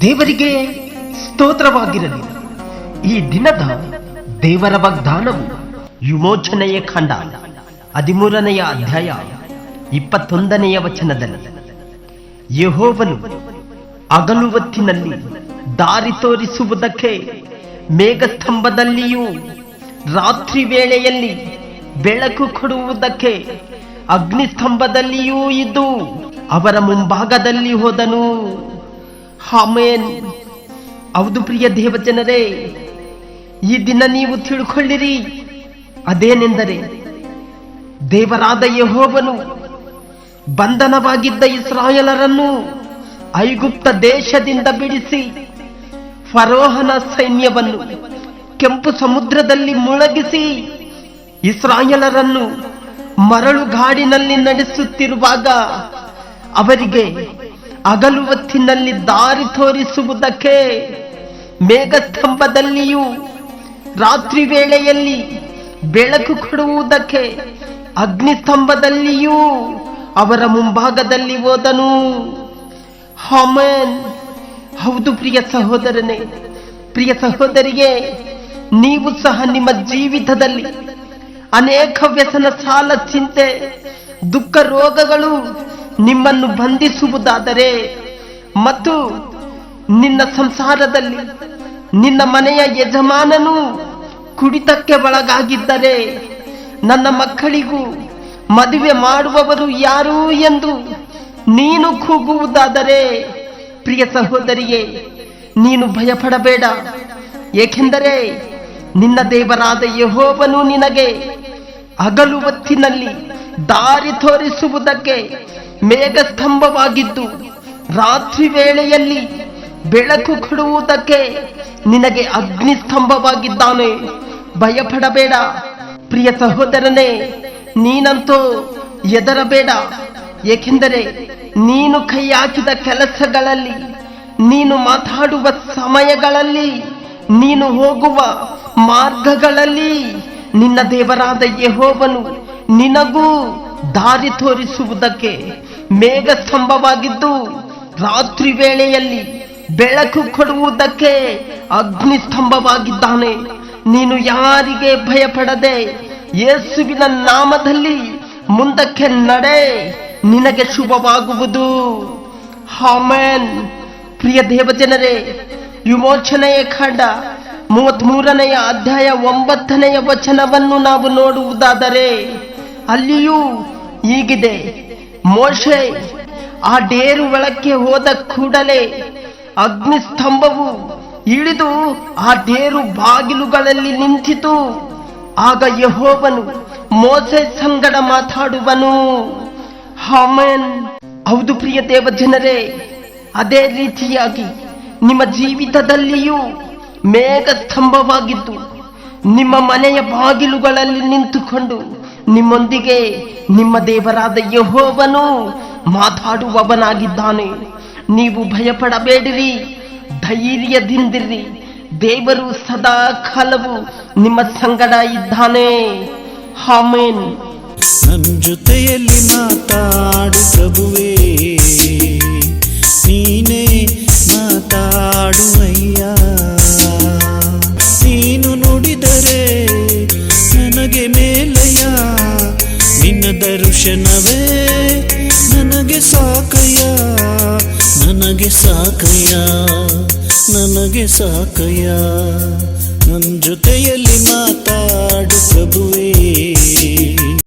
ದೇವರಿಗೆ ಸ್ತೋತ್ರವಾಗಿರಲಿ. ಈ ದಿನದ ದೇವರ ವಾಗ್ದಾನವು ವಿಮೋಚನೆಯ ಖಂಡ. ಹದಿಮೂರನೆಯ ಅಧ್ಯಾಯ ಇಪ್ಪತ್ತೊಂದನೆಯ ವಚನದಲ್ಲಿ. ಯೆಹೋವನು ಅಗಲುವತ್ತಿನಲ್ಲಿ ದಾರಿ ತೋರಿಸುವುದಕ್ಕೆ ಮೇಘಸ್ತಂಭದಲ್ಲಿಯೂ ರಾತ್ರಿ ವೇಳೆಯಲ್ಲಿ ಬೆಳಕು ಕೊಡುವುದಕ್ಕೆ ಅಗ್ನಿಸ್ತಂಭದಲ್ಲಿಯೂ ಇದ್ದು ಅವರ ಮುಂಭಾಗದಲ್ಲಿ ಹೋದನು. ಆಮೇನ್. ಹೌದು ಪ್ರಿಯ ದೇವಜನರೇ, ಈ ದಿನ ನೀವು ತಿಳ್ಕೊಳ್ಳಿರಿ. ಅದೇನೆಂದರೆ, ದೇವರಾದ ಯಹೋವನು ಬಂಧನವಾಗಿದ್ದ ಇಸ್ರಾಯಲರನ್ನು ಐಗುಪ್ತ ದೇಶದಿಂದ ಬಿಡಿಸಿ ಫರೋಹನ ಸೈನ್ಯವನ್ನು ಕೆಂಪು ಸಮುದ್ರದಲ್ಲಿ ಮುಳುಗಿಸಿ ಇಸ್ರಾಯೇಲರನ್ನು ಮರಳುಗಾಡಿನಲ್ಲಿ ನಡೆಸುತ್ತಿರುವಾಗ ಅವರಿಗೆ ಅಗಲುವತ್ತಿನಲ್ಲಿ ದಾರಿ ತೋರಿಸುವುದಕ್ಕೆ ಮೇಘಸ್ತಂಭದಲ್ಲಿಯೂ ರಾತ್ರಿ ವೇಳೆಯಲ್ಲಿ ಬೆಳಕು ಕೊಡುವುದಕ್ಕೆ ಅಗ್ನಿಸ್ತಂಭದಲ್ಲಿಯೂ ಅವರ ಮುಂಭಾಗದಲ್ಲಿ ಹೋದನು. ಹಾಮನ್. ಹೌದು ಪ್ರಿಯ ಸಹೋದರನೇ, ಪ್ರಿಯ ಸಹೋದರಿಗೆ, ನೀವು ಸಹ ನಿಮ್ಮ ಜೀವಿತದಲ್ಲಿ ಅನೇಕ ವ್ಯಸನ ಸಾಲ ಚಿಂತೆ, ದುಃಖ ರೋಗಗಳು ನಿಮ್ಮನ್ನು ಬಂಧಿಸುವುದಾದರೆ ಮತ್ತು ನಿನ್ನ ಸಂಸಾರದಲ್ಲಿ ನಿನ್ನ ಮನೆಯ ಯಜಮಾನನು ಕುಡಿತಕ್ಕೆ ಒಳಗಾಗಿದ್ದರೆ ನನ್ನ ಮಕ್ಕಳಿಗೂ ಮದುವೆ ಮಾಡುವವರು ಯಾರು ಎಂದು ನೀನು ಕೂಗುವುದಾದರೆ, ಪ್ರಿಯ ಸಹೋದರಿಯೇ, ನೀನು ಭಯಪಡಬೇಡ. ಏಕೆಂದರೆ ನಿನ್ನ ದೇವರಾದ ಯಹೋವನು ನಿನಗೆ ಹಗಲು ಹೊತ್ತಿನಲ್ಲಿ ದಾರಿ ತೋರಿಸುವುದಕ್ಕೆ ಮೇಘಸ್ತಂಭವಾಗಿದ್ದು, ರಾತ್ರಿ ವೇಳೆಯಲ್ಲಿ ಬೆಳಕು ಕೊಡುವುದಕ್ಕೆ ನಿನಗೆ ಅಗ್ನಿಸ್ತಂಭವಾಗಿದ್ದಾನೆ. ಭಯಪಡಬೇಡ, ಪ್ರಿಯ ಸಹೋದರನೇ, ನೀನಂತೂ ಎದರಬೇಡ ಏಕೆಂದರೆ ನೀನು ಕೈ ಹಾಕಿದ ಕೆಲಸಗಳಲ್ಲಿ, ನೀನು ಮಾತಾಡುವ ಸಮಯಗಳಲ್ಲಿ, ನೀನು ಹೋಗುವ ಮಾರ್ಗಗಳಲ್ಲಿ ನಿನ್ನ ದೇವರಾದ ಯಹೋವನು ನಿನಗೂ ದಾರಿ ತೋರಿಸುವುದಕ್ಕೆ ಮೇಘ ಸ್ತಂಭವಾಗಿದ್ದು ರಾತ್ರಿ ವೇಳೆಯಲ್ಲಿ ಬೆಳಕು ಕೊಡುವುದಕ್ಕೆ ಅಗ್ನಿ ಸ್ತಂಭವಾಗಿದ್ದಾನೆ ನೀನು ಯಾರಿಗೆ ಭಯಪಡದೆ ಯೇಸುವಿನ ನಾಮದಲ್ಲಿ ಮುಂದಕ್ಕೆ ನಡೆ, ನಿನಗೆ ಶುಭವಾಗುವುದು. ಹಾಮೆನ್ ಪ್ರಿಯ ದೇವಜನರೇ, ವಿಮೋಚನೆಯ ಖಂಡ ಮೂವತ್ತ್ ಮೂರನೆಯ ಅಧ್ಯಾಯ ಒಂಬತ್ತನೆಯ ವಚನವನ್ನು ನಾವು ನೋಡುವುದಾದರೆ, ಅಲ್ಲಿಯೂ ಹೀಗಿದೆ. ಮೋಶೆ ಆ ಡೇರು ಒಳಕ್ಕೆ ಹೋದ ಕೂಡಲೇ ಅಗ್ನಿ ಸ್ತಂಭವು ಇಳಿದು ಆ ಡೇರು ಬಾಗಿಲುಗಳಲ್ಲಿ ನಿಂತಿತು. ಆಗ ಯಹೋಬನು ಮೋಸೆ ಸಂಗಡ ಮಾತಾಡುವನು ಹಾಮನ್ ಹೌದು ಪ್ರಿಯ ದೇವ ಜನರೇ ಅದೇ ರೀತಿಯಾಗಿ ನಿಮ್ಮ ಜೀವಿತದಲ್ಲಿಯೂ ಮೇಘ ಸ್ತಂಭವಾಗಿದ್ದು ನಿಮ್ಮ ಮನೆಯ ಬಾಗಿಲುಗಳಲ್ಲಿ ನಿಂತುಕೊಂಡು ನಿಮ್ಮೊಂದಿಗೆ ನಿಮ್ಮ ದೇವರಾದ ಯಹೋವನು ಮಾತಾಡುವವನಾಗಿದ್ದಾನೆ. ನೀವು ಭಯಪಡಬೇಡಿರಿ, ಧೈರ್ಯದಿಂದಿರಿ. ದೇವರು ಸದಾ ಕಾಲವು ನಿಮ್ಮ ಸಂಗಡ ಇದ್ದಾನೆ. ಹಾಮೇನ್ ನನ್ನ ಜೊತೆಯಲ್ಲಿ ಮಾತಾಡು ಪ್ರಭುವೇ. ನೀನೇ ಮಾತಾಡು ದರ್ಶನವೇ ನನಗೆ ಸಾಕಯ್ಯ ನನಗೆ ಸಾಕಯ್ಯ ನನಗೆ ಸಾಕಯ್ಯ. ನನ್ನ ಜೊತೆಯಲ್ಲಿ ಮಾತಾಡು